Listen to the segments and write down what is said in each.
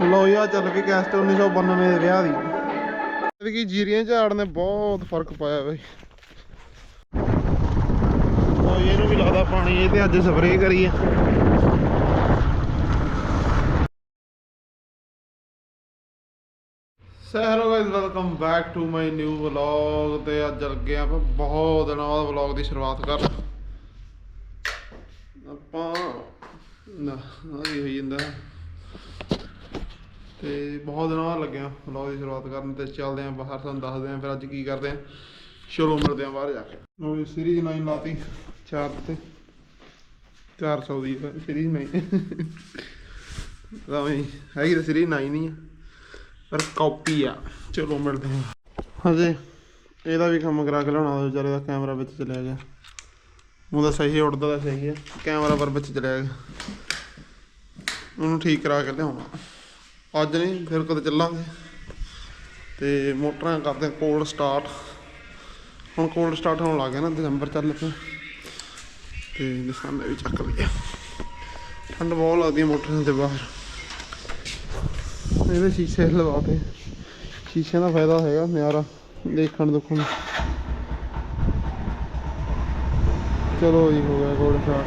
ਲੋ ਯਾ ਚੱਲ ਵੀ ਕੈਸਟ 1992 ਦੇ ਵਿਆਹ ਦੀ। ਇਹਦੀ ਜੀਰੀਆਂ ਝਾੜ ਨੇ ਬਹੁਤ ਫ਼ਰਕ ਪਾਇਆ ਬਈ। ਉਹ ਇਹਨੂੰ ਵੀ ਲੱਗਦਾ ਪਾਣੀ ਇਹ ਤੇ ਅੱਜ ਸਪਰੇਅ ਕਰੀ ਆ। So hello guys welcome back to my new vlog ਤੇ ਅੱਜ ਲੱਗੇ ਆਪਾਂ ਬਹੁਤ ਦਿਨਾਂ ਬਾਅਦ ਵਲੌਗ ਦੀ ਸ਼ੁਰੂਆਤ ਕਰਨ। ਆਪਾਂ ਨਾ ਆ ਕੀ ਹੋਈ ਜਾਂਦਾ। ਤੇ ਬਹੁਤ ਦਿਨਾਂ ਬਾਅਦ ਲੱਗਿਆ। ਵਲੌਗ ਦੀ ਸ਼ੁਰੂਆਤ ਕਰਨ ਤੇ ਚੱਲਦੇ ਆਂ, ਬਾਹਰ ਤੁਹਾਨੂੰ ਦੱਸਦੇ ਆਂ ਫਿਰ ਅੱਜ ਕੀ ਕਰਦੇ ਆਂ। ਚਲੋ ਮਿਲਦੇ ਆਂ ਬਾਹਰ ਜਾ ਕੇ। ਉਹ ਸੀਰੀਜ਼ 9 ਲਾਤੀ, ਚਾਰ ਤੇ 400 ਦੀ ਸੀਰੀਜ਼ 9 ਤਾਂ ਹੈਗੀ ਤਾਂ ਸੀਰੀਜ਼ 9 ਨਹੀਂ ਆ, ਪਰ ਕਾਪੀ ਆ। ਚਲੋ ਮਿਲਦੇ ਹਾਂ ਹਜੇ ਇਹਦਾ ਵੀ ਕੰਮ ਕਰਾ ਕੇ ਲਿਆਉਣਾ ਵਿਚਾਰੇ ਦਾ ਕੈਮਰਾ ਵਿੱਚ ਚਲਿਆ ਗਿਆ। ਉਹਦਾ ਸਹੀ ਉੱਡਦਾ ਤਾਂ ਸਹੀ ਹੈ ਕੈਮਰਾ ਪਰ ਵਿੱਚ ਚਲਿਆ ਗਿਆ। ਉਹਨੂੰ ਠੀਕ ਕਰਾ ਕੇ ਲਿਆਉਣਾ। ਅੱਜ ਨਹੀਂ, ਫਿਰ ਕਦੇ ਚੱਲਾਂਗੇ। ਤੇ ਮੋਟਰਾਂ ਕਰਦੇ ਕੋਲਡ ਸਟਾਰਟ ਹੁਣ ਕੋਲਡ ਸਟਾਰਟ ਹੋਣ ਲੱਗ ਗਿਆ ਨਾ, ਦਸੰਬਰ ਚੱਲ ਪਿਆ। ਤੇ ਨਿਸ਼ਾਨੇ ਵੀ ਚੱਕ ਲਿਆ ਠੰਡ ਬਹੁਤ ਲੱਗਦੀ ਮੋਟਰਾਂ ਦੇ ਬਾਹਰ। ਇਹਦੇ ਸ਼ੀਸ਼ੇ ਲਵਾਤੇ ਸ਼ੀਸ਼ਿਆਂ ਦਾ ਫਾਇਦਾ ਹੈਗਾ ਨਿਆਰਾ ਦੇਖਣ ਦੁੱਖਣ ਚਲੋ ਜੀ, ਹੋ ਗਿਆ ਕੋਲਡ ਸਟਾਰਟ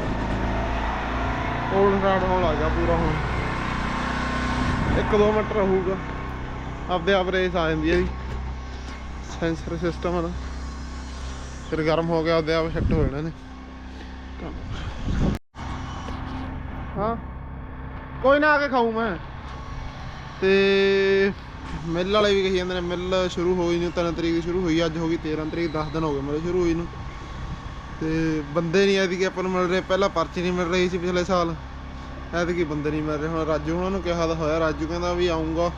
ਕੋਲਡ ਸਟਾਰਟ ਹੋਣ ਲੱਗ ਗਿਆ ਪੂਰਾ ਹੁਣ। 1-2 ਮਿੰਟ ਰਹੂਗਾ। ਆਪਦੇ ਆਪ ਰੇਸ ਆ ਜਾਂਦੀ ਹੈ ਜੀ। ਸੈਂਸਰ ਸਿਸਟਮ ਹੈ ਨਾ। ਫਿਰ ਗਰਮ ਹੋ ਗਿਆ, ਆਪਦੇ ਆਪ ਸ਼ੈੱਟ ਹੋ ਜਾਣਾ ਨੇ ਹਾਂ। ਕੋਈ ਨਾ ਆ ਕੇ ਖਾਊ ਮੈਂ। ਤੇ ਮਿੱਲ ਵਾਲੇ ਵੀ ਕਹੀ ਜਾਂਦੇ ਨੇ ਮਿੱਲ ਸ਼ੁਰੂ ਹੋਈ ਨੂੰ 3 ਤਰੀਕ ਸ਼ੁਰੂ ਹੋਈ, ਅੱਜ ਹੋ ਗਈ 13 ਤਰੀਕ 10 ਦਿਨ ਹੋ ਗਏ ਮਿਲ ਸ਼ੁਰੂ ਹੋਈ ਨੂੰ। ਤੇ ਬੰਦੇ ਨਹੀਂ ਕਿ ਆਪਾਂ ਨੂੰ ਮਿਲ ਰਹੇ, ਪਹਿਲਾਂ ਪਰਚੀ ਨਹੀਂ ਮਿਲ ਰਹੀ ਸੀ ਪਿਛਲੇ ਸਾਲ। ਐਤਕੀ ਬੰਦੇ ਨਹੀਂ ਮਿਲ ਰਹੇ ਹੁਣ ਰਾਜੂ ਉਹਨਾਂ ਨੂੰ ਕਿਹਾ ਤਾਂ ਹੋਇਆ, ਰਾਜੂ ਕਹਿੰਦਾ ਵੀ ਆਉਂਗਾ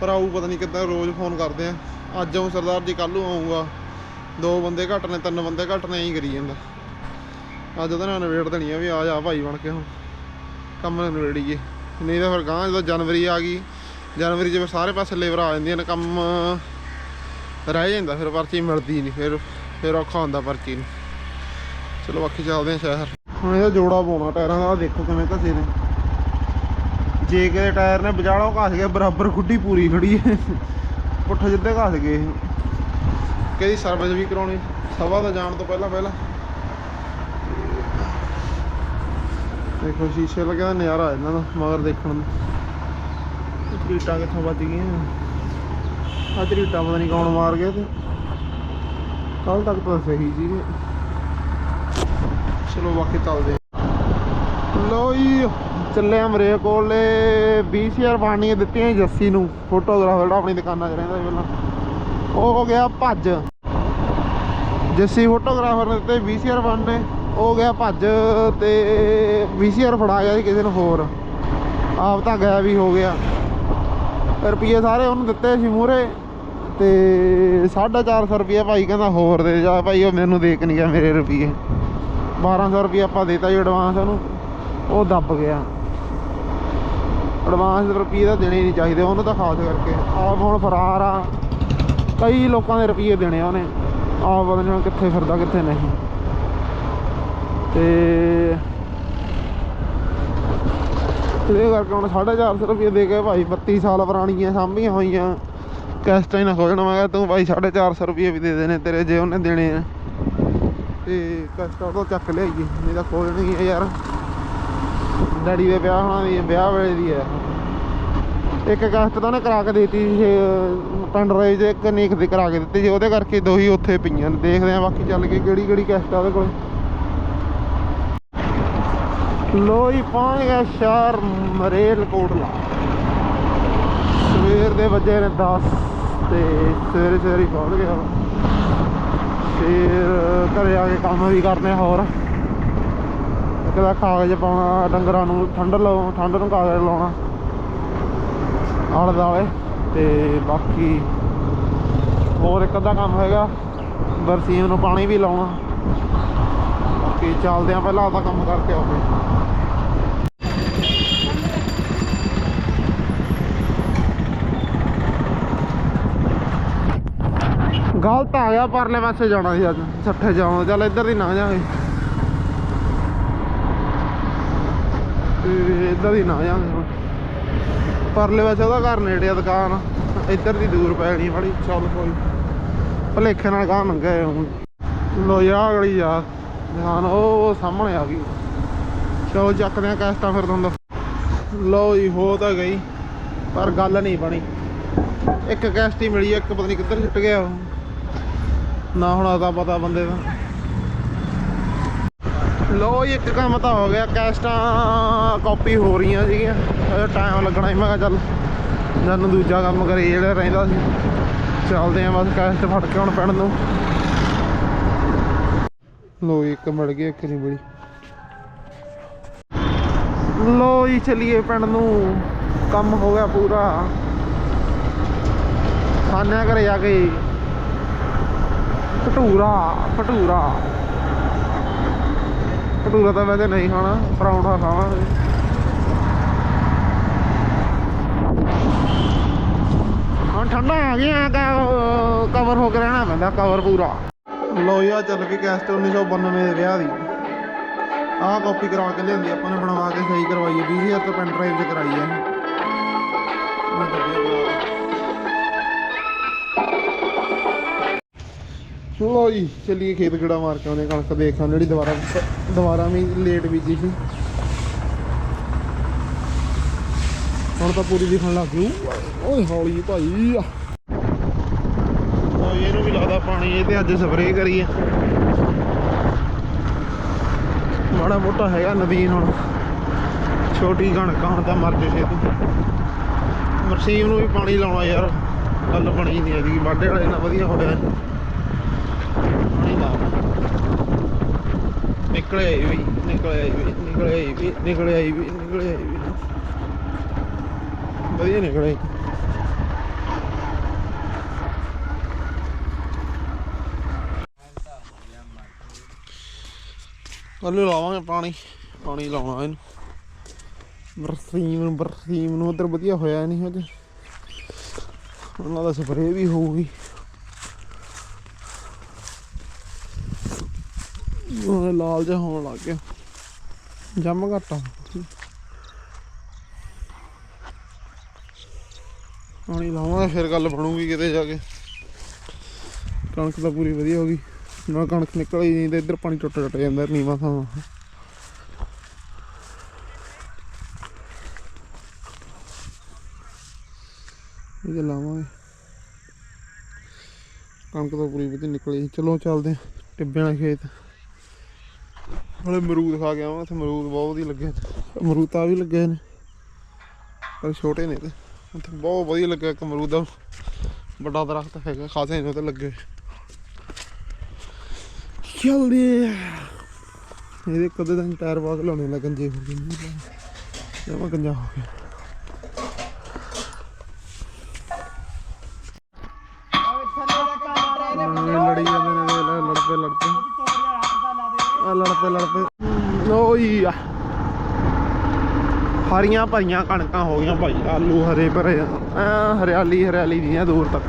ਪਰ ਆਊ ਪਤਾ ਨਹੀਂ ਕਿੱਦਾਂ ਰੋਜ਼ ਫੋਨ ਕਰਦੇ ਆ। ਅੱਜ ਆਉਂ ਸਰਦਾਰ ਜੀ, ਕੱਲ੍ਹ ਨੂੰ ਆਉਂਗਾ ਦੋ ਬੰਦੇ ਘੱਟ ਨੇ, ਤਿੰਨ ਬੰਦੇ ਘੱਟ ਨੇ, ਐਂ ਕਰੀ ਜਾਂਦਾ। ਅੱਜ ਉਹਦਾ ਨਾਲ ਨਵੇੜ ਦੇਣੀ ਆ ਵੀ ਆ ਜਾ ਭਾਈ ਬਣ ਕੇ ਹੁਣ। ਕੰਮ ਨਵੇੜੀਏ ਨਹੀਂ ਤਾਂ ਫਿਰ ਗਾਂ ਜਦੋਂ ਜਨਵਰੀ ਆ ਗਈ, ਜਨਵਰੀ 'ਚ ਫਿਰ ਸਾਰੇ ਪਾਸੇ ਲੇਬਰ ਆ ਜਾਂਦੀਆਂ ਨੇ, ਕੰਮ ਰਹਿ ਜਾਂਦਾ, ਫਿਰ ਪਰਚੀ ਮਿਲਦੀ ਨਹੀਂ, ਫਿਰ ਫਿਰ ਔਖਾ ਹੁੰਦਾ ਪਰਚੀ ਨੂੰ। ਚਲੋ ਬਾਕੀ ਚੱਲਦੇ ਆ ਸ਼ਹਿਰ। ਹੁਣ ਇਹਦਾ ਜੋੜਾ ਪਾਉਣਾ ਟਾਇਰਾਂ ਦਾ ਦੇਖੋ ਕਿਵੇਂ ਘਸੇ ਨੇ। ਜੇ ਕਿਤੇ ਟਾਇਰ ਨੇ ਵਿਚਾਲੋਂ ਘਸ ਗਿਆ, ਬਰਾਬਰ ਖੁੱਡੀ ਪੂਰੀ ਖੜੀ ਹੈ। ਪੁੱਠ ਜਿੱਦੇ ਘਸ ਗਏ ਕਿਹਦੀ ਸਰਵਿਸ ਵੀ ਕਰਾਉਣੀ, ਸਭਾ ਦਾ ਜਾਣ ਤੋਂ ਪਹਿਲਾਂ ਪਹਿਲਾਂ। ਦੇਖੋ ਸ਼ੀਸ਼ੇ ਲੱਗਿਆ ਨਜ਼ਾਰਾ ਇਹਨਾਂ ਦਾ ਮਗਰ ਦੇਖਣ ਨੂੰ। ਤਰੀਟਾਂ ਕਿੱਥੋਂ ਵੱਜ ਗਈਆਂ? ਆ ਤਰੀਟਾਂ ਪਤਾ ਨਹੀਂ ਕੌਣ ਮਾਰ ਗਿਆ ਤੇ। ਕੱਲ ਤੱਕ ਤਾਂ ਸਹੀ ਸੀਗੇ। ਚਲੋ ਬਾਕੀ ਚੱਲਦੇ ਲੋ ਜੀ, ਚੱਲੇ ਆ ਮਰੇ ਕੋਲੇ 20000 ਬਾਣੀਆਂ ਦਿੱਤੀਆਂ ਸੀ ਜੱਸੀ ਨੂੰ ਫੋਟੋਗ੍ਰਾਫਰ ਜਿਹੜਾ ਆਪਣੀ ਦੁਕਾਨਾਂ 'ਚ ਰਹਿੰਦਾ ਪਹਿਲਾਂ। ਉਹ ਹੋ ਗਿਆ ਭੱਜ। ਜੱਸੀ ਫੋਟੋਗ੍ਰਾਫਰ ਨੇ ਦਿੱਤੇ 20000 ਬਾਣੇ ਉਹ ਗਿਆ ਭੱਜ ਤੇ 20000 ਫੜਾ ਗਿਆ ਸੀ ਕਿਸੇ ਨੂੰ ਹੋਰ। ਆਪ ਤਾਂ ਗਿਆ ਵੀ ਹੋ ਗਿਆ। ਰੁਪਏ ਸਾਰੇ ਉਹਨੂੰ ਦਿੱਤੇ ਸੀ ਮੂਰੇ ਤੇ 450 ਰੁਪਏ ਭਾਈ ਕਹਿੰਦਾ ਹੋਰ ਦੇ ਜਾ, ਭਾਈ ਉਹ ਮੈਨੂੰ ਦੇ ਕੇ ਨਹੀਂ ਗਿਆ ਮੇਰੇ ਰੁਪਏ 1200 ਰੁਪਏ ਆਪਾਂ ਦੇਤਾ ਜੀ ਐਡਵਾਂਸ ਉਹਨੂੰ। ਉਹ ਦੱਬ ਗਿਆ। ਐਡਵਾਂਸ ਰੁਪਏ ਤਾਂ ਦੇਣੇ ਨਹੀਂ ਚਾਹੀਦੇ, ਉਹਨੂੰ ਤਾਂ ਖਾਸ ਕਰਕੇ। ਆਪ ਹੁਣ ਫਰਾਰ ਆ। ਕਈ ਲੋਕਾਂ ਦੇ ਰੁਪਏ ਦੇਣੇ ਆ ਉਹਨੇ। ਆਪ ਪਤਾ ਨਹੀਂ ਹੁਣ ਕਿੱਥੇ ਫਿਰਦਾ, ਕਿੱਥੇ ਨਹੀਂ। ਤੇ ਇਹਦੇ ਕਰਕੇ ਹੁਣ 450 ਰੁਪਏ ਦੇ ਕੇ ਭਾਈ 32 ਸਾਲ ਪੁਰਾਣੀਆਂ ਸਾਂਭੀਆਂ ਹੋਈਆਂ। ਕੈਸਟਾਂ ਹੀ ਨਾ ਖੋਜਣਾ, ਮੈਂ ਕਿਹਾ ਤੂੰ ਭਾਈ 450 ਰੁਪਏ ਵੀ ਦੇ ਦੇਣੇ ਤੇਰੇ, ਜੇ ਉਹਨੇ ਦੇਣੇ ਆ। ਤੇ ਕੈਸਟਾਂ ਤੋਂ ਚੱਕ ਲਿਆਈਏ। ਨਹੀਂ ਤਾਂ ਖੋਜਣੀ ਹੈ ਯਾਰ। ਡੈਡੀ ਦੇ ਵਿਆਹ ਹੋਣਾ ਦੀ ਵਿਆਹ ਵੇਲੇ ਦੀ ਹੈ। ਇੱਕ ਕੈਸਟ ਤਾਂ ਉਹਨੇ ਕਰਾ ਕੇ ਦਿੱਤੀ ਸੀ ਪਿੰਡ ਇੱਕ ਨੀਕ ਦੀ ਕਰਾ ਕੇ ਦਿੱਤੀ ਸੀ। ਉਹਦੇ ਕਰਕੇ ਦੋ ਹੀ ਉੱਥੇ ਪਈਆਂ। ਨੇ ਦੇਖਦੇ ਆ ਬਾਕੀ ਚੱਲ ਕੇ ਕਿਹੜੀ ਕਿਹੜੀ ਕੈਸਟ ਆ ਉਹਦੇ ਕੋਲ। ਲੋ ਪਹੁੰਚ ਗਿਆ ਸ਼ਹਿਰ ਮਰੇਲ ਕੋਟਲਾ। ਸਵੇਰ ਦੇ ਵਜੇ ਨੇ 10 ਤੇ ਸਵੇਰੇ ਸਵੇਰੇ ਹੀ ਪਹੁੰਚ ਗਿਆ। ਫਿਰ ਘਰੇ ਆ ਕੇ ਕੰਮ ਵੀ ਕਰਨੇ ਹੋਰ। ਇੱਕ ਦਾ ਕਾਗਜ਼ ਪਾਉਣਾ, ਡੰਗਰਾਂ ਨੂੰ ਠੰਡ ਲਾਉ ਠੰਡ ਨੂੰ ਕਾਗਜ਼ ਲਾਉਣਾ। ਆਲੇ ਦੁਆਲੇ ਤੇ ਬਾਕੀ ਹੋਰ ਇੱਕ ਅੱਧਾ ਕੰਮ ਹੈਗਾ, ਬਰਸੀਮ ਨੂੰ ਪਾਣੀ ਵੀ ਲਾਉਣਾ। ਬਾਕੀ ਚੱਲਦੇ ਆ ਪਹਿਲਾਂ ਆਪਦਾ ਕੰਮ ਕਰਕੇ ਆਉਂਦੇ। ਗਲਤ ਆ ਗਿਆ, ਪਰਲੇ ਪਾਸੇ ਜਾਣਾ ਸੀ ਅੱਜ। ਸੱਠੇ ਜਾਣਾ ਚੱਲ ਇੱਧਰ ਦੀ ਨਾ ਜਾਵੇ ਇੱਧਰ ਦੀ ਨਾ ਜਾਵੇ ਪਰਲੇ ਪਾਸੇ ਉਹਦਾ ਘਰ ਨੇੜੇ ਆ ਦੁਕਾਨ। ਇੱਧਰ ਦੀ ਦੂਰ ਪੈਣੀ ਗਈ ਚੱਲ ਕੋਈ। ਭਲੇਖੇ ਨਾਲ ਗਾਂ ਲੰਘੇ ਹੁਣ। ਲੋ ਯਾ ਗਲੀ ਜਾ ਦੁਕਾਨ, ਉਹ ਸਾਹਮਣੇ ਆ ਗਈ। ਚਲੋ ਚੱਕਦੇ ਆ ਕੈਸਟਾਂ ਫਿਰ ਤੁਹਾਨੂੰ ਲੋ ਜੀ, ਹੋ ਤਾਂ ਗਈ, ਪਰ ਗੱਲ ਨਹੀਂ ਬਣੀ। ਇੱਕ ਕੈਸਟ ਮਿਲੀ ਇੱਕ ਪਤਾ ਨਹੀਂ ਕਿੱਧਰ ਛੁੱਟ ਗਿਆ। ਉਹ ਨਾ ਹੁਣ ਆਦਾ ਪਤਾ ਬੰਦੇ ਦਾ। ਲੋ ਇੱਕ ਕੰਮ ਤਾਂ ਹੋ ਗਿਆ, ਕੈਸਟਾਂ ਕਾਪੀ ਹੋ ਰਹੀਆਂ ਸੀਗੀਆਂ। ਟਾਈਮ ਲੱਗਣਾ ਸੀ, ਮੈਂ ਕਿਹਾ ਚੱਲ ਜਦ ਦੂਜਾ ਕੰਮ ਕਰੇ ਜਿਹੜਾ ਰਹਿੰਦਾ ਸੀ। ਚੱਲਦੇ ਆ ਬਸ, ਕੈਸਟ ਫੜ ਕੇ ਹੁਣ ਪਿੰਡ ਨੂੰ। ਲੋ ਇੱਕ ਮਿਲ ਗਈ, ਇੱਕ ਨਹੀਂ ਬੜੀ ਲੋ ਜੀ, ਚਲੀਏ ਪਿੰਡ ਨੂੰ। ਕੰਮ ਹੋ ਗਿਆ ਪੂਰਾ। ਖਾਣਿਆ ਘਰੇ ਜਾ ਕੇ। ਭਟੂਰਾ ਭਟੂਰਾ। ਭਟੂਰਾ ਤਾਂ ਵੈਸੇ ਨਹੀਂ ਖਾਣਾ, ਪਰੌਂਠਾ ਖਾਵਾਂਗੇ। ਹੁਣ ਠੰਡਾ ਆ ਗਿਆ ਕਵਰ ਹੋ ਕੇ ਰਹਿਣਾ ਪੈਂਦਾ ਕਵਰ ਪੂਰਾ। ਲੋ ਯਾ ਚੱਲ ਕੇ ਕੈਸਟ 1992 ਦੇ ਵਿਆਹ ਦੀ। ਆਹ ਕਾਪੀ ਕਰਾ ਕੇ ਲਿਆਂਦੀ, ਆਪਾਂ ਨੇ ਬਣਵਾ ਕੇ ਸਹੀ ਕਰਵਾਈ ਹੈ 20000 ਤੋਂ ਪੈਨ ਡਰਾਈਵ 'ਚ ਕਰਾਈ ਹੈ। ਮੈਂ ਦੱਬਿਆ ਜੀ, ਚੱਲੀਏ ਖੇਤ ਗੜਾ ਮਾਰ ਕੇ ਆਉਂਦੇ ਕਣਕ ਦੇਖਾਂ ਜਿਹੜੀ ਦੁਬਾਰਾ ਦੁਬਾਰਾ ਵੀ ਲੇਟ ਬੀਜੀ ਸੀ। ਹੁਣ ਤਾਂ ਪੂਰੀ ਦਿਖਣ ਲੱਗ ਗਈ। ਓਏ ਹੌਲੀ ਭਾਈ। ਓਏ, ਇਹਨੂੰ ਵੀ ਲੱਗਦਾ ਪਾਣੀ, ਇਹ ਤੇ ਅੱਜ ਸਪਰੇਅ ਕਰੀ ਆ। ਮਾੜਾ ਮੋਟਾ ਹੈਗਾ ਨਦੀਨ ਹੁਣ। ਛੋਟੀ ਕਣਕ ਹੁਣ ਤਾਂ ਮਰ ਜੇ ਛੇਤੀ। ਮਰਸੀਮ ਨੂੰ ਵੀ ਪਾਣੀ ਲਾਉਣਾ ਯਾਰ, ਗੱਲ ਬਣੀ ਨਹੀਂ ਹੈਗੀ। ਵਾਢੇ ਵਾਲੇ ਨਾਲ ਵਧੀਆ ਹੋ ਗਿਆ ਨਿਕਲੇ ਵੀ ਨਿਕਲੇ ਵੀ ਨਿਕਲੇ ਵੀ ਨਿਕਲੇ ਵੀ ਨਿਕਲੇ ਵੀ ਵਧੀਆ ਨਿਕਲੇ ਕੱਲੂ ਲਾਵਾਂਗੇ ਪਾਣੀ ਪਾਣੀ ਲਾਉਣਾ ਇਹਨੂੰ। ਬਰਸੀਮ ਬਰਸੀਮ ਨੂੰ, ਉਧਰ ਵਧੀਆ ਹੋਇਆ ਨਹੀਂ ਹਜੇ। ਉਹਨਾਂ ਦਾ ਸਪਰੇਅ ਵੀ ਹੋਊਗੀ। ਉਹ ਲਾਲ ਜਿਹਾ ਹੋਣ ਲੱਗ ਗਿਆ ਜੰਮ ਘਟਾ ਪਾਣੀ ਲਾਵਾਂਗੇ, ਫਿਰ ਗੱਲ ਬਣੂਗੀ ਕਿਤੇ ਜਾ ਕੇ। ਕਣਕ ਤਾਂ ਪੂਰੀ ਵਧੀਆ ਹੋ ਗਈ। ਨਾ ਕਣਕ ਨਿਕਲ ਹੀ ਨਹੀਂ ਤੇ ਇੱਧਰ ਪਾਣੀ ਟੁੱਟ ਟੁੱਟ ਜਾਂਦਾ ਨੀਵਾਂ ਥਾਂ ਇਹ ਲਾਵਾਂਗੇ। ਕਣਕ ਤਾਂ ਪੂਰੀ ਵਧੀਆ ਨਿਕਲੀ। ਚਲੋ ਚੱਲਦੇ ਹਾਂ। ਟਿੱਬਿਆਂ ਵਾਲੇ ਖੇਤ। ਹਲੇ ਅਮਰੂਦ ਖਾ ਕੇ ਆਵਾਂ, ਉੱਥੇ ਅਮਰੂਦ ਬਹੁਤ ਵਧੀਆ ਲੱਗੇ ਅਮਰੂਦ ਤਾਂ ਵੀ ਲੱਗੇ ਨੇ, ਪਰ ਛੋਟੇ ਨੇ ਤੇ। ਉੱਥੇ ਬਹੁਤ ਵਧੀਆ ਲੱਗਿਆ ਇੱਕ ਅਮਰੂਦ ਦਾ। ਵੱਡਾ ਦਰਖਤ ਹੈਗਾ, ਖਾਸੇ ਨੇ ਤੇ ਲੱਗੇ। ਜਲਦੀ ਇਹਦੇ ਕਦੇ ਤਾਂ ਟਾਇਰ ਪਾ ਕੇ ਲਾਉਣੇ ਲੱਗ ਗੰਜੇ ਹੋ ਗਏ ਜਮਾ ਗੰਜਾ ਹੋ ਗਿਆ। ਆ ਲੜ ਪਏ ਆ ਹਰੀਆਂ ਭਰੀਆਂ ਕਣਕਾਂ ਹੋ ਗਈਆਂ ਭਾਈ, ਆਲੂ ਹਰੇ ਭਰੇ ਆ। ਹਰਿਆਲੀ ਹਰਿਆਲੀ ਦੀਆਂ ਦੂਰ ਤੱਕ।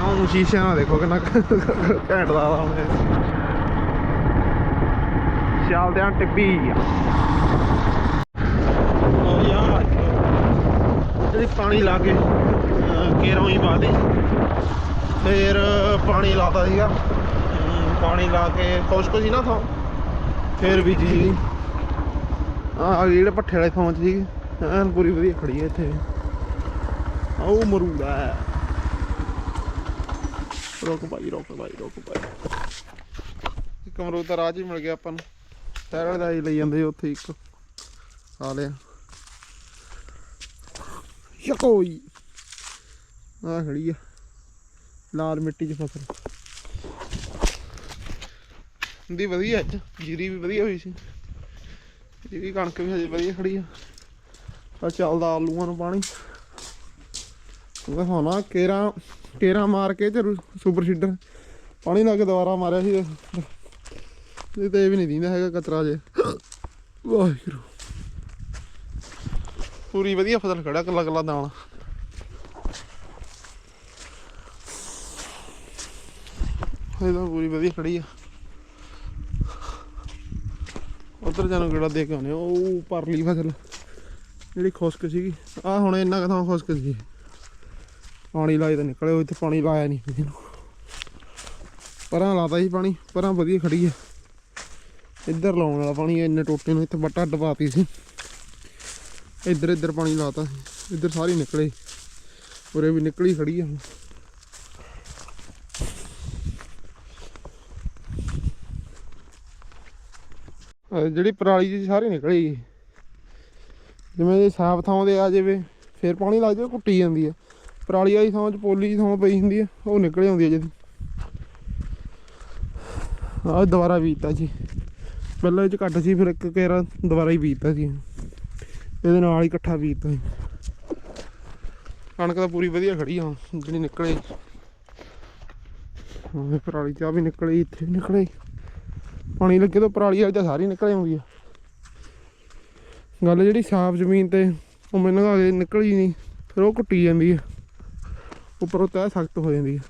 ਆਹ ਸ਼ੀਸ਼ੇ ਨਾਲ ਦੇਖੋ ਕਿੰਨਾ ਘੈਂਟ ਦਾ ਆਉਂਦੇ ਚੱਲਦੇ ਆ, ਟਿੱਬੀ ਲਓ ਜਿਹੜੀ ਪਾਣੀ ਲਾ ਕੇ ਕੇਰੋਂ ਹੀ ਬਾਦੇ ਫਿਰ ਪਾਣੀ ਲਾਤਾ ਸੀਗਾ। ਪਾਣੀ ਲਾ ਕੇ ਖੁਸ਼ਕ ਸੀ ਨਾ ਥਾਂ। ਫਿਰ ਬੀਜੀ ਸੀ ਆ ਜਿਹੜੇ ਪੱਠੇ ਵਾਲੇ ਥਾਂ 'ਚ ਸੀ ਐਨ ਪੂਰੀ ਵਧੀਆ ਖੜੀ ਹੈ ਇੱਥੇ। ਆਉ ਮਰੂਦਾ ਰੋਕ ਭਾਈ ਰੋਕ ਭਾਈ ਰੋਕ ਭਾਈ। ਇੱਕ ਅਮਰੂਦ ਦਾ ਰਾਜ ਹੀ ਮਿਲ ਗਿਆ ਆਪਾਂ ਨੂੰ। ਵਾਲੇ ਦਾ ਹੀ ਲਈ ਜਾਂਦੇ ਉੱਥੇ ਇੱਕ। ਆ ਲਿਆ। ਯਕੋਈ। ਆ ਖੜੀ ਆ। ਲਾਲ ਮਿੱਟੀ 'ਚ ਫਸਲ। ਦੀ ਵਧੀਆ ਅੱਜ ਜੀਰੀ ਵੀ ਵਧੀਆ ਹੋਈ ਸੀ। ਜੀਰੀ ਕਣਕ ਵੀ ਹਜੇ ਵਧੀਆ ਖੜੀ ਆ। ਆ ਚੱਲਦਾ ਆਲੂਆਂ ਨੂੰ ਪਾਣੀ। ਦਿਖਾਉਣਾ ਕੇਰਾ ਕੇਰਾ ਮਾਰ ਕੇ ਤੇ ਸੁਪਰ ਸੀਡਰ। ਪਾਣੀ ਲਾ ਕੇ ਦੁਬਾਰਾ ਮਾਰਿਆ ਸੀ। ਇਹ ਤੇ ਇਹ ਵੀ ਨਹੀਂ ਦਿੰਦਾ ਹੈਗਾ ਕਤਰਾ ਜੇ। ਵਾਹਿਗੁਰੂ। ਪੂਰੀ ਵਧੀਆ ਫਸਲ ਖੜਾ ਕੱਲਾ ਕੱਲਾ ਦਾਣਾ। ਇਹ ਤਾਂ ਪੂਰੀ ਵਧੀਆ ਖੜੀ ਆ। ਉਹ ਉਧਰ ਜਾਨੂੰ ਕਿਹੜਾ ਦੇ ਕੇ ਆਉਨੇ ਆ, ਉਹ ਪਰਲੀ ਫਸਲ ਜਿਹੜੀ ਖੁਸ਼ਕ ਸੀਗੀ। ਆ ਹੁਣ ਇੰਨਾ ਕਥਾਂ ਖੁਸ਼ਕ ਸੀ ਪਾਣੀ ਲਾਏ ਤਾਂ ਨਿਕਲੇ ਉਹ ਇੱਥੇ ਪਾਣੀ ਲਾਇਆ ਨਹੀਂ ਕਿਸੇ ਨੂੰ। ਪਰਾਂ ਲਾਤਾ ਸੀ ਪਾਣੀ ਪਰਾਂ ਵਧੀਆ ਖੜੀ ਆ। ਇੱਧਰ ਲਾਉਣ ਵਾਲਾ ਪਾਣੀ ਇੰਨੇ ਟੋਟੇ ਨੂੰ ਇੱਥੇ ਬੱਟਾ ਡਬਾਤੀ ਸੀ। ਇੱਧਰ ਇੱਧਰ ਪਾਣੀ ਲਾਤਾ ਸੀ। ਇੱਧਰ ਸਾਰੀ ਨਿਕਲੇ। ਉਰੇ ਵੀ ਨਿਕਲੀ ਖੜੀ ਆ ਹੁਣ। ਜਿਹੜੀ ਪਰਾਲੀ ਜੀ ਸਾਰੀ ਨਿਕਲੀ ਜਿਵੇਂ ਜੇ ਸਾਫ਼ ਥਾਂ ਤੇ ਆ ਜਾਵੇ, ਫਿਰ ਪਾਣੀ ਲੱਗ ਜਾਵੇ, ਕੁੱਟੀ ਜਾਂਦੀ ਆ। ਪਰਾਲੀ ਵਾਲੀ ਥਾਂ 'ਚ ਪੋਲੀ ਥਾਂ ਪਈ ਹੁੰਦੀ ਆ, ਉਹ ਨਿਕਲ ਆਉਂਦੀ ਆ ਜਦੀ ਆਹ ਦੁਬਾਰਾ ਬੀਜਤਾ ਜੀ। ਪਹਿਲਾਂ ਇਹ 'ਚ ਘੱਟ ਸੀ, ਫਿਰ ਇੱਕ ਕੇਰਾ ਦੁਬਾਰਾ ਹੀ ਬੀਜਤਾ ਸੀ ਇਹਦੇ ਨਾਲ ਹੀ ਇਕੱਠਾ ਬੀਜਤਾ ਸੀ ਕਣਕ ਤਾਂ ਪੂਰੀ ਵਧੀਆ ਖੜੀ ਆ, ਜਿਹੜੀ ਨਿਕਲੇ। ਹਾਂ ਪਰਾਲੀ ਚਾਹ ਵੀ ਨਿਕਲੇ, ਇੱਥੇ ਨਿਕਲੇ। ਪਾਣੀ ਲੱਗੇ ਤਾਂ ਪਰਾਲੀ ਵਾਲੀ ਤਾਂ ਸਾਰੀ ਨਿਕਲ ਆਉਂਦੀ ਆ। ਗੱਲ ਜਿਹੜੀ ਸਾਫ਼ ਜ਼ਮੀਨ ਤੇ ਉਹ ਮੈਨੂੰ ਲਗਾ ਕੇ ਨਿਕਲੀ ਨਹੀਂ, ਫਿਰ ਉਹ ਕੁੱਟੀ ਜਾਂਦੀ ਆ। ਉੱਪਰੋਂ ਤੈ ਸਖਤ ਹੋ ਜਾਂਦੀ ਆ।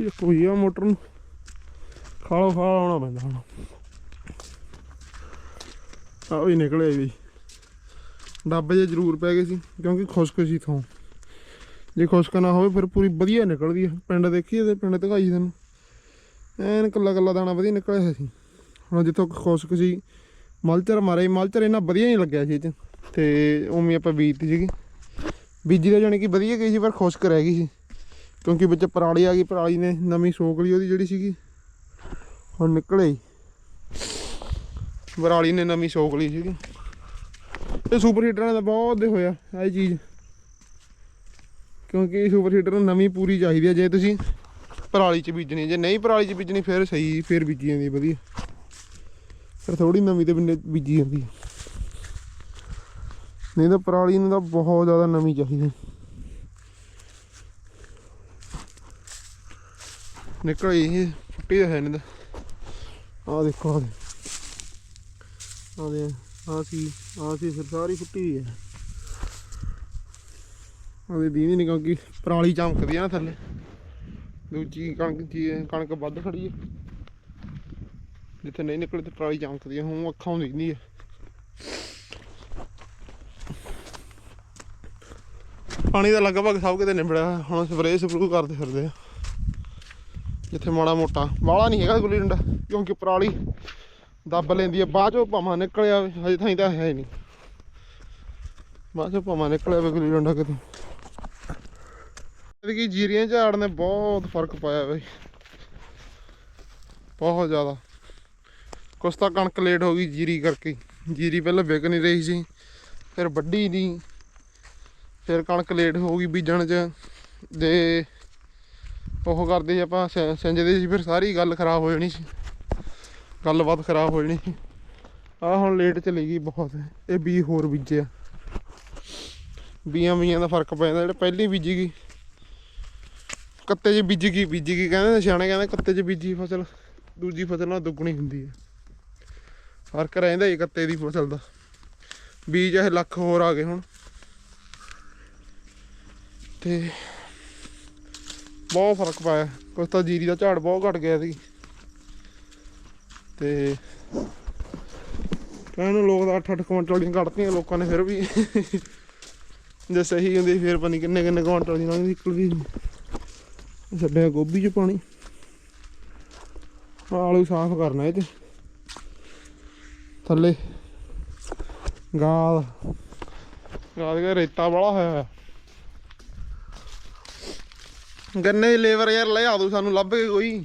ਇਹ ਕੋਈ ਆ ਮੋਟਰ ਨੂੰ। ਖਾਲੋ ਖਾਲ ਆਉਣਾ ਪੈਂਦਾ ਹੁਣ। ਆ ਵੀ ਨਿਕਲੇ ਵੀ ਡੱਬ ਜੇ ਜ਼ਰੂਰ ਪੈ ਗਏ ਸੀ, ਕਿਉਂਕਿ ਖੁਸ਼ਕ ਸੀ ਥੋਂ ਜੇ ਖੁਸ਼ਕ ਨਾ ਹੋਵੇ, ਫਿਰ ਪੂਰੀ ਵਧੀਆ ਨਿਕਲਦੀ ਹੈ ਪਿੰਡ ਦੇਖੀਏ ਇਹਦੇ ਪਿੰਡ ਧਗਾਈ ਸਾਨੂੰ ਐਨ ਕੱਲਾ ਕੱਲਾ ਦਾਣਾ ਵਧੀਆ ਨਿਕਲਿਆ ਹੋਇਆ ਸੀ। ਹੁਣ ਜਿੱਥੋਂ ਖੁਸ਼ਕ ਸੀ, ਮਲਚਰ ਮਾਰੇ, ਮਲਚਰ ਇਹਨਾਂ ਵਧੀਆ ਨਹੀਂ ਲੱਗਿਆ ਸੀ ਇਹ 'ਚ। ਤੇ ਉਵੇਂ ਆਪਾਂ ਬੀਜਤੀ ਸੀਗੀ। ਬੀਜੀ ਦਾ ਜਾਣੀ ਕਿ ਵਧੀਆ ਗਈ ਸੀ, ਪਰ ਖੁਸ਼ਕ ਰਹਿ ਗਈ ਸੀ। ਕਿਉਂਕਿ ਵਿੱਚ ਪਰਾਲੀ ਆ ਗਈ, ਪਰਾਲੀ ਨੇ ਨਵੀਂ ਸੋਕ ਲਈ ਉਹਦੀ ਜਿਹੜੀ ਸੀਗੀ। ਹੁਣ ਨਿਕਲੇ ਪਰਾਲੀ ਨੇ ਨਵੀਂ ਸੋਕ ਲਈ ਸੀਗੀ। ਇਹ ਸੁਪਰ ਹੀਟਰ ਨਾਲ ਤਾਂ ਬਹੁਤ ਦੇ ਹੋਇਆ ਇਹ ਚੀਜ਼। ਕਿਉਂਕਿ ਸੁਪਰ ਹੀਟਰ ਨੂੰ ਨਵੀਂ ਪੂਰੀ ਚਾਹੀਦੀ ਹੈ ਜੇ ਤੁਸੀਂ ਪਰਾਲੀ 'ਚ ਬੀਜਣੀ, ਜੇ ਨਹੀਂ ਪਰਾਲੀ 'ਚ ਬੀਜਣੀ, ਫਿਰ ਸਹੀ, ਫਿਰ ਬੀਜੀ ਜਾਂਦੀ ਵਧੀਆ। ਫਿਰ ਥੋੜੀ ਨਵੀਂ ਤੇ ਬੀਜੀ ਜਾਂਦੀ ਨਹੀਂ ਤਾਂ ਪਰਾਲੀ ਨੂੰ ਤਾਂ ਬਹੁਤ ਜ਼ਿਆਦਾ ਨਵੀਂ ਚਾਹੀਦੀ। ਨਿਕਲ ਇਹ, ਫੁੱਟੀ ਦਾ ਹੈ ਨਹੀਂ ਤਾਂ। ਆਹ ਦੇਖੋ, ਆਹ ਦੇ। ਆਹ ਦੇ, ਆਹ ਸੀ। ਆਹ ਸੀ ਫਿਰ ਸਾਰੀ ਫੁੱਟੀ ਹੋਈ ਹੈ। ਉਹਦੀ ਦੀਦੀ ਨਹੀਂ ਕਿਉਂਕਿ ਪਰਾਲੀ ਚਮਕਦੀ ਆ ਨਾ ਥੱਲੇ। ਦੂਜੀ ਕਣਕ ਦੀ ਕਣਕ ਵੱਧ ਖੜੀ ਹੈ। ਜਿੱਥੇ ਨਹੀਂ ਨਿਕਲੇ ਤੇ ਪਰਾਲੀ ਚਮਕਦੀ ਆ ਹੁਣ ਅੱਖਾਂ ਹੁੰਦੀ ਦਿਖਦੀ ਹੈ। ਪਾਣੀ ਦਾ ਲਗਭਗ ਸਭ ਕਿਤੇ ਨਿਬੜਿਆ ਹੋਇਆ। ਹੁਣ ਸਪਰੇਅ ਸਪਰੂ ਕਰਦੇ ਫਿਰਦੇ ਆ। ਜਿੱਥੇ ਮਾੜਾ ਮੋਟਾ, ਵਾਲਾ ਨਹੀਂ ਹੈਗਾ ਗੁੱਲੀ ਡੰਡਾ, ਕਿਉਂਕਿ ਪਰਾਲੀ ਦੱਬ ਲੈਂਦੀ ਆ, ਬਾਅਦ ਚੋਂ ਭਾਵਾਂ ਨਿਕਲਿਆ ਹਜੇ ਥਾਈ ਤਾਂ ਹੈ ਹੀ ਨਹੀਂ। ਬਾਅਦ ਚੋਂ ਭਾਵਾਂ ਨਿਕਲਿਆ ਵੇ ਗੁੱਲੀ ਡੰਡਾ ਕਿਤੇ। ਇਹਦੀ ਜੀਰੀਆਂ ਝਾੜ ਨੇ ਬਹੁਤ ਫ਼ਰਕ ਪਾਇਆ ਬਈ। ਬਹੁਤ ਜ਼ਿਆਦਾ। ਕੁਛ ਤਾਂ ਕਣਕ ਲੇਟ ਹੋ ਗਈ ਜੀਰੀ ਕਰਕੇ। ਜੀਰੀ ਪਹਿਲਾਂ ਵਿਕ ਨਹੀਂ ਰਹੀ ਸੀ, ਫਿਰ ਵੱਢੀ ਨਹੀਂ। ਫਿਰ ਕਣਕ ਲੇਟ ਹੋ ਗਈ ਬੀਜਣ 'ਚ। ਦੇ ਉਹ ਕਰਦੇ ਆਪਾਂ, ਸਿ- ਸਿੰਜਦੇ ਸੀ, ਫਿਰ ਸਾਰੀ ਗੱਲ ਖਰਾਬ ਹੋ ਜਾਣੀ ਸੀ। ਗੱਲਬਾਤ ਖਰਾਬ ਹੋ ਜਾਣੀ। ਸੀ ਆਹ ਹੁਣ ਲੇਟ ਚਲੀ ਗਈ ਬਹੁਤ। ਇਹ ਬੀ ਹੋਰ ਬੀਜਿਆ ਬੀਆਂ ਬੀਆਂ ਦਾ ਫ਼ਰਕ ਪੈ ਜਾਂਦਾ, ਜਿਹੜੇ ਪਹਿਲੀ ਬੀਜੀ ਗਈ। ਕੱਤੇ 'ਚ ਬੀਜੀ ਗਈ ਬੀਜੀ ਗਈ। ਕਹਿੰਦੇ ਨੇ ਸਿਆਣੇ ਕਹਿੰਦੇ ਕੱਤੇ 'ਚ ਬੀਜੀ ਫਸਲ, ਦੂਜੀ ਫਸਲ ਨਾਲ ਦੁੱਗਣੀ ਹੁੰਦੀ ਹੈ ਫ਼ਰਕ ਰਹਿੰਦਾ ਹੀ ਕੱਤੇ ਦੀ ਫਸਲ ਦਾ। ਬੀਜ ਇਹ ਲੱਖ ਹੋਰ ਆ ਗਏ ਹੁਣ। ਤੇ ਬਹੁਤ ਫ਼ਰਕ ਪਾਇਆ। ਕੁਛ ਤਾਂ ਜੀਰੀ ਦਾ ਝਾੜ ਬਹੁਤ ਘਟ ਗਿਆ ਸੀ। ਤੇ ਕਹਿਣ ਨੂੰ ਲੋਕ ਦਾ 8-8 ਕੁਇੰਟਲ ਦੀਆਂ ਕੱਢਤੀਆਂ, ਲੋਕਾਂ ਨੇ ਫਿਰ ਵੀ। ਜੇ ਸਹੀ ਹੁੰਦੀ ਫਿਰ ਪਤਾ ਨਹੀਂ ਕਿੰਨੇ ਕਿੰਨੇ ਕੁਇੰਟਲ ਦੀਆਂ ਨਿਕਲਦੀ ਛੱਡਿਆ ਗੋਭੀ 'ਚ ਪਾਣੀ। ਆਲੂ ਸਾਫ਼ ਕਰਨਾ ਇਹ 'ਚ ਥੱਲੇ ਗਾਲ। ਗਾਲ ਦਾ ਰੇਤਾ ਬੜਾ ਹੋਇਆ ਹੋਇਆ। ਗੰਨੇ ਦੀ ਲੇਬਰ ਯਾਰ ਲੈ ਆ ਦੋ ਸਾਨੂੰ ਲੱਭ ਕੇ ਕੋਈ।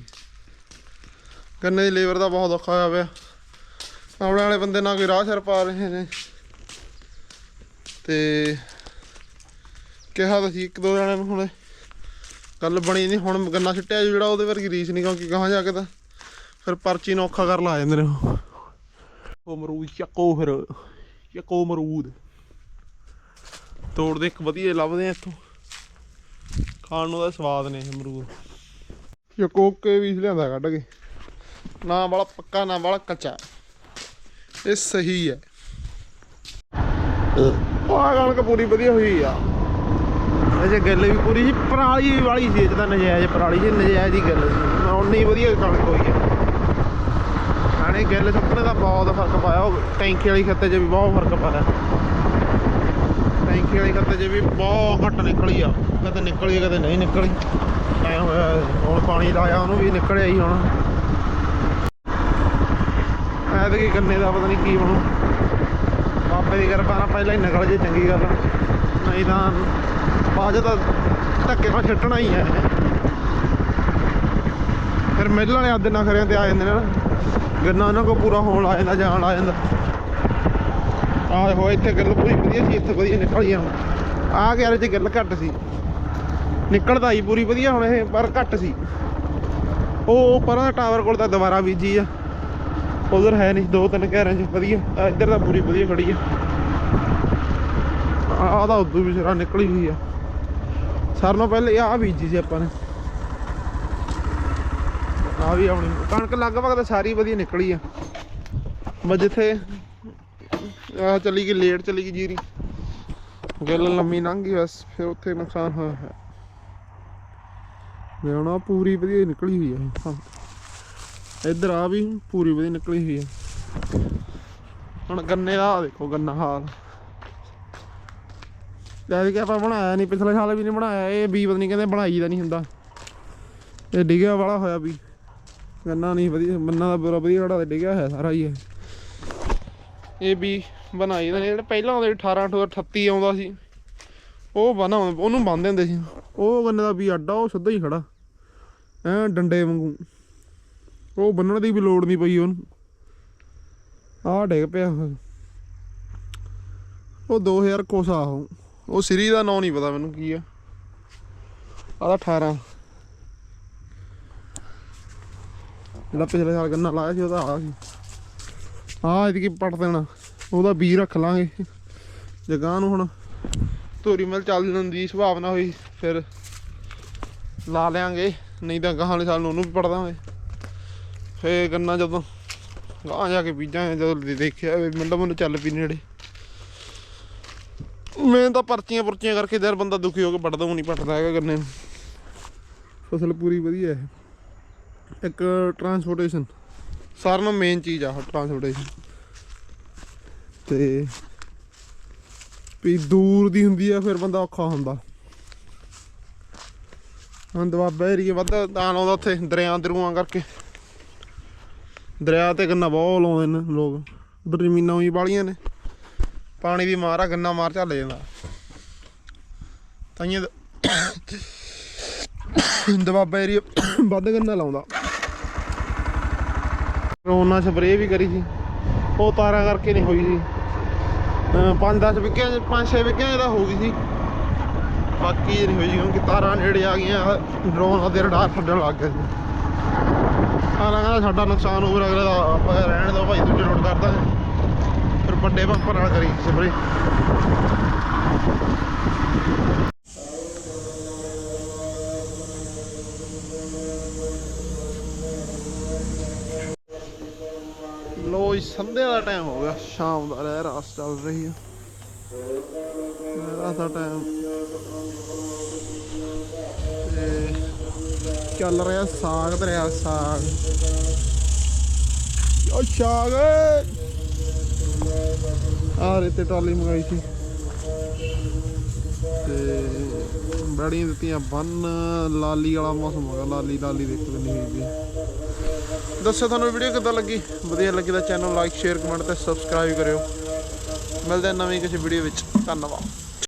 ਗੰਨੇ ਦੀ ਲੇਬਰ ਦਾ ਬਹੁਤ ਔਖਾ ਹੋਇਆ ਪਿਆ। ਆਉਣ ਵਾਲੇ ਬੰਦੇ ਨਾ ਕੋਈ ਰਾਹ ਸਰ ਪਾ ਰਹੇ ਨੇ। ਤੇ ਕਿਹਾ ਤਾਂ ਸੀ ਇੱਕ ਦੋ ਜਣਿਆਂ ਨੂੰ ਹੁਣ। ਗੱਲ ਬਣੀ ਨਹੀਂ ਹੁਣ ਗੰਨਾ ਛਿੱਟਿਆ ਜਿਹੜਾ ਉਹਦੇ ਵਰਗੀ ਰੀਸ ਨਹੀਂ ਕਿਉਂਕਿ ਗਾਹਾਂ ਜਾ ਕੇ ਤਾਂ ਫਿਰ ਪਰਚੀ ਨੂੰ ਔਖਾ ਕਰ ਲਾ ਜਾਂਦੇ ਨੇ ਉਹ। ਉਹ ਮਰੂਦ ਚੱਕੋ ਫਿਰ। ਚੱਕੋ ਮਰੂਦ ਤੋੜਦੇ ਇੱਕ ਵਧੀਆ ਲੱਭਦੇ ਆ ਇੱਥੋਂ। ਖਾਣ ਨੂੰ ਦਾ ਸਵਾਦ ਨੇ ਇਹ ਅਮਰੂਦ। ਇਹ ਕੋਕੇ ਵੀ ਲਿਆਂਦਾ ਕੱਢ ਕੇ। ਨਾ ਵਾਲਾ ਪੱਕਾ, ਨਾ ਵਾਲਾ ਕੱਚਾ। ਇਹ ਸਹੀ ਹੈ। ਆਹ ਕਣਕ ਪੂਰੀ ਵਧੀਆ ਹੋਈ ਆ। ਵੈਸੇ ਗੱਲ ਵੀ ਪੂਰੀ ਸੀ, ਪਰਾਲੀ ਵਾਲੀ ਸੀ, ਇਹ ਤਾਂ ਨਜਾਇਜ਼ ਪਰਾਲੀ ਸੀ, ਨਜਾਇਜ਼ ਹੀ ਗੱਲ ਸੀ। ਉਨੀ ਵਧੀਆ ਕਣਕ ਹੋਈ ਹੈ। ਆਣੇ ਗੱਲ ਸੁੱਕਣੇ ਦਾ ਬਹੁਤ ਫ਼ਰਕ ਪਾਇਆ, ਉਹ ਟੈਂਕੀ ਵਾਲੀ ਖੱਤੇ 'ਚ ਵੀ ਬਹੁਤ ਫ਼ਰਕ ਪਾਇਆ। ਟੈਂਕੀ ਵਾਲੀ ਖੱਤੇ 'ਚ ਵੀ ਬਹੁਤ ਘੱਟ ਨਿਕਲੀ ਆ। ਕਦੇ ਨਿਕਲੀ ਕਦੇ ਨਹੀਂ ਨਿਕਲੀ। ਐ ਹੋਇਆ, ਹੁਣ ਪਾਣੀ ਲਾਇਆ, ਉਹਨੂੰ ਵੀ ਨਿਕਲਿਆ ਹੀ ਹੁਣ। ਐ ਤੇ ਦਾ ਪਤਾ ਨਹੀਂ ਕੀ ਬਣੂ। ਬਾਬੇ ਦੀ ਕਿਰਪਾ ਨਾਲ ਪਹਿਲਾਂ ਹੀ ਨਿਕਲ ਜੇ ਚੰਗੀ ਗੱਲ। ਨਹੀਂ ਤਾਂ ਬਾਅਦ ਤਾਂ ਧੱਕੇ ਨਾਲ ਛੱਟਣਾ ਹੀ ਹੈ। ਫਿਰ ਮਿਲ ਵਾਲੇ ਆਦੇ ਨਾ ਖਰਿਆਂ ਤੇ ਆ ਜਾਂਦੇ ਨੇ ਨਾ। ਗੰਨਾ ਉਹਨਾਂ ਕੋ ਪੂਰਾ ਹੋਣ ਆ ਜਾਂਦਾ, ਜਾਣ ਆ ਜਾਂਦਾ। ਆਹ ਹੋਏ ਇੱਥੇ ਗੱਲ ਪੂਰੀ ਵਧੀਆ ਸੀ, ਇੱਥੇ ਵਧੀਆ ਨਿਕਲ ਗਿਆ ਆ ਗਿਆ ਇਹਦੇ ਚ ਗੱਲ ਘੱਟ ਸੀ। ਨਿਕਲਦਾ ਹੀ ਪੂਰੀ ਵਧੀਆ ਹੁਣ ਇਹ, ਪਰ ਘੱਟ ਸੀ। ਉਹ ਪਰਾਂ ਟਾਵਰ ਕੋਲ ਤਾਂ ਦੁਬਾਰਾ ਬੀਜੀ ਆ। ਉਧਰ ਹੈ ਨਹੀਂ, ਦੋ ਤਿੰਨ ਘਰਾਂ ਚ ਵਧੀਆ। ਇੱਧਰ ਤਾਂ ਪੂਰੀ ਵਧੀਆ ਖੜੀ ਆ। ਆਹ ਤਾਂ ਉਦੋਂ ਵੀ ਸਿਰਾ ਨਿਕਲੀ ਹੋਈ ਆ। ਸਾਰ ਪਹਿਲੇ ਆਹ ਬੀਜੀ ਸੀ ਆਪਾਂ ਨੇ। ਆ ਵੀ ਆਪਣੀ ਕਣਕ ਲਗਭਗ ਤਾਂ ਸਾਰੀ ਵਧੀਆ ਨਿਕਲੀ ਆ। ਬਸ ਜਿੱਥੇ ਆ ਚਲੀ ਗਈ, ਲੇਟ ਚਲੀ ਗਈ ਜੀਰੀ। ਗੱਲ ਲੰਮੀ ਲੰਘ ਗਈ, ਬਸ ਫਿਰ ਉੱਥੇ ਨੁਕਸਾਨ ਹੋਇਆ ਹੈ ਮੈਂ ਹੁਣ ਪੂਰੀ ਵਧੀਆ ਨਿਕਲੀ ਹੋਈ ਆ। ਇੱਧਰ ਆ ਵੀ ਪੂਰੀ ਵਧੀਆ ਨਿਕਲੀ ਹੋਈ ਆ। ਹੁਣ ਗੰਨੇ ਦਾ ਆਹ ਦੇਖੋ ਗੰਨਾ ਹਾਲ। ਜਦ ਕਿ ਆਪਾਂ ਬਣਾਇਆ ਨਹੀਂ ਪਿਛਲੇ ਸਾਲ ਵੀ ਨਹੀਂ ਬਣਾਇਆ ਇਹ ਬੀ ਪਤਾ ਨਹੀਂ ਕਹਿੰਦੇ ਬਣਾਈ ਦਾ ਨਹੀਂ ਹੁੰਦਾ। ਇਹ ਡਿੱਗਿਆ ਵਾਲਾ ਹੋਇਆ ਵੀ। ਗੰਨਾ ਨਹੀਂ ਵਧੀਆ ਮੰਨਾ ਦਾ ਬੁਰਾ ਵਧੀਆ ਖੜਾ ਤੇ ਡਿੱਗਿਆ ਹੋਇਆ ਸਾਰਾ ਹੀ ਇਹ ਇਹ ਵੀ ਬਣਾਈ ਦਾ ਨੀ, ਜਿਹੜੇ ਪਹਿਲਾਂ ਆਉਂਦੇ 18 ਤੋਂ 38 ਆਉਂਦਾ ਸੀ ਉਹ ਬਣਾ ਉਹਨੂੰ ਬੰਨਦੇ ਹੁੰਦੇ ਸੀ। ਉਹ ਗੰਨੇ ਦਾ ਵੀ ਅੱਡਾ ਉਹ ਸਿੱਧਾ ਹੀ ਖੜਾ। ਐ ਡੰਡੇ ਵਾਂਗੂ। ਉਹ ਬੰਨਣ ਦੀ ਵੀ ਲੋੜ ਨਹੀਂ ਪਈ ਉਹਨੂੰ। ਆਹ ਡਿੱਗ ਪਿਆ। ਉਹ। ਉਹ 2000 ਕੋਸਾ ਉਹ। ਉਹ ਸ੍ਰੀ ਦਾ ਨਾਂ ਨਹੀਂ ਪਤਾ ਮੈਨੂੰ ਕੀ ਆ। ਆਦਾ 18 ਜਿਹੜਾ ਪਿਛਲੇ ਸਾਲ ਗੰਨਾ ਲਾਇਆ ਸੀ ਉਹਦਾ ਆ ਸੀ। ਆ ਇਹਦੀ ਕੀ ਪੱਟ ਦੇਣਾ। ਉਹਦਾ ਬੀ ਰੱਖ ਲਾਂਗੇ। ਜਗ੍ਹਾ ਨੂੰ ਹੁਣ ਧੂਰੀ ਮਿਲ ਚੱਲਣ ਦੀ ਸੰਭਾਵਨਾ ਹੋਈ, ਫਿਰ ਲਾ ਲਿਆਂਗੇ। ਨਹੀਂ ਤਾਂ ਗਾਹਾਂ ਵਾਲੇ ਸਾਲ ਨੂੰ ਉਹਨੂੰ ਵੀ ਪੜ ਦਾਂਗੇ। ਫੇ ਗੰਨਾ ਜਦੋਂ ਗਾਹਾਂ ਜਾ ਕੇ ਬੀਜਾਂ, ਜਦੋਂ ਦੇ- ਦੇਖਿਆ ਵੀ ਮਿੰਡਾ ਮੈਨੂੰ ਚੱਲ ਪੀ ਨੇੜੇ। ਮੈਂ ਤਾਂ ਪਰਚੀਆਂ ਪੁਰਚੀਆਂ ਕਰਕੇ ਯਾਰ ਬੰਦਾ ਦੁਖੀ ਹੋ ਕੇ ਪੜਦਾ ਨਹੀਂ ਪਟਦਾ ਹੈਗਾ ਗੰਨੇ ਫਸਲ ਪੂਰੀ ਵਧੀਆ ਹੈ। ਇੱਕ ਟਰਾਂਸਪੋਰਟੇਸ਼ਨ ਸਾਰਿਆਂ ਨੂੰ ਮੇਨ ਚੀਜ਼ ਆ ਟਰਾਂਸਪੋਰਟੇਸ਼ਨ ਤੇ ਵੀ ਦੂਰ ਦੀ ਹੁੰਦੀ ਆ, ਫਿਰ ਬੰਦਾ ਔਖਾ ਹੁੰਦਾ। ਹੁਣ ਦਵਾਬਾ ਏਰੀਏ ਵੱਧ ਤਾਂ ਲਾਉਂਦਾ ਉੱਥੇ ਦਰਿਆ ਦਰੂਆਂ ਕਰਕੇ। ਦਰਿਆ ਤੇ ਗੰਨਾ ਬਹੁਤ ਲਾਉਂਦੇ ਨੇ ਲੋਕ। ਉਧਰ ਜ਼ਮੀਨਾਂ ਵੀ ਬਾਲੀਆਂ ਨੇ। ਪਾਣੀ ਦੀ ਮਾਰ ਆ, ਗੰਨਾ ਮਾਰ ਚੱਲ ਜਾਂਦਾ। ਤਾਈਆਂ ਦਵਾਬਾ ਏਰੀਆ ਵੱਧ ਗੰਨਾ ਲਾਉਂਦਾ। ਰੋਨਾ ਸਪਰੇਅ ਵੀ ਕਰੀ ਸੀ। ਉਹ ਤਾਰਾਂ ਕਰਕੇ ਨਹੀਂ ਹੋਈ ਸੀ। 5-10 ਵਿਕਿਆਂ 'ਚ 5-6 ਵਿਕਿਆਂ 'ਚ ਹੋ ਗਈ ਸੀ। ਬਾਕੀ ਨਹੀਂ ਹੋਈ ਕਿਉਂਕਿ ਤਾਰਾਂ ਨੇੜੇ ਆ ਗਈਆਂ ਡਰੋਨ ਦੇ ਰਡਾਰ ਛੱਡਣ ਲੱਗ ਗਏ ਸੀ। ਆਲਾ ਕਹਿੰਦਾ ਸਾਡਾ ਨੁਕਸਾਨ ਹੋ ਰਿਹਾ ਅਗਲੇ ਦਾ ਆਪਾਂ ਰਹਿਣ ਦਿਓ ਭਾਈ, ਦੂਜੇ ਰੋਡ ਕਰਦਾ ਫਿਰ ਵੱਡੇ ਬੰਪਰ ਨਾਲ ਕਰੀ ਸਪਰੇ ਲੋ ਜੀ, ਸੰਧਿਆ ਦਾ ਟਾਈਮ ਹੋ ਗਿਆ, ਸ਼ਾਮ ਦਾ ਰਹਿ ਰਾਸ ਚੱਲ ਰਹੀ ਆ। ਰਾਤ ਦਾ ਟਾਈਮ ਤੇ ਚੱਲ ਰਿਹਾ ਸਾਗ ਧਰਿਆ ਸਾਗ। ਓ ਸਾਗ! ਆ ਰੇ ਟਰਾਲੀ ਮੰਗਾਈ ਸੀ। ਤੇ ਬੜੀਆਂ ਦਿੱਤੀਆਂ ਬੰਨ, ਲਾਲੀ ਵਾਲਾ ਮੌਸਮ ਹੈਗਾ ਲਾਲੀ ਲਾਲੀ ਦੇਖੋ ਕਿੰਨੀ ਹੋਈ ਦੱਸੋ ਤੁਹਾਨੂੰ ਵੀਡੀਓ ਕਿੱਦਾਂ ਲੱਗੀ? ਵਧੀਆ ਲੱਗੀ ਤਾਂ ਚੈਨਲ ਲਾਈਕ ਸ਼ੇਅਰ ਕਮੈਂਟ ਤੇ ਸਬਸਕ੍ਰਾਈਬ ਕਰਿਓ। ਮਿਲਦੇ ਨਵੀਂ ਕਿਸੇ ਵੀਡੀਓ ਵਿੱਚ। ਧੰਨਵਾਦ।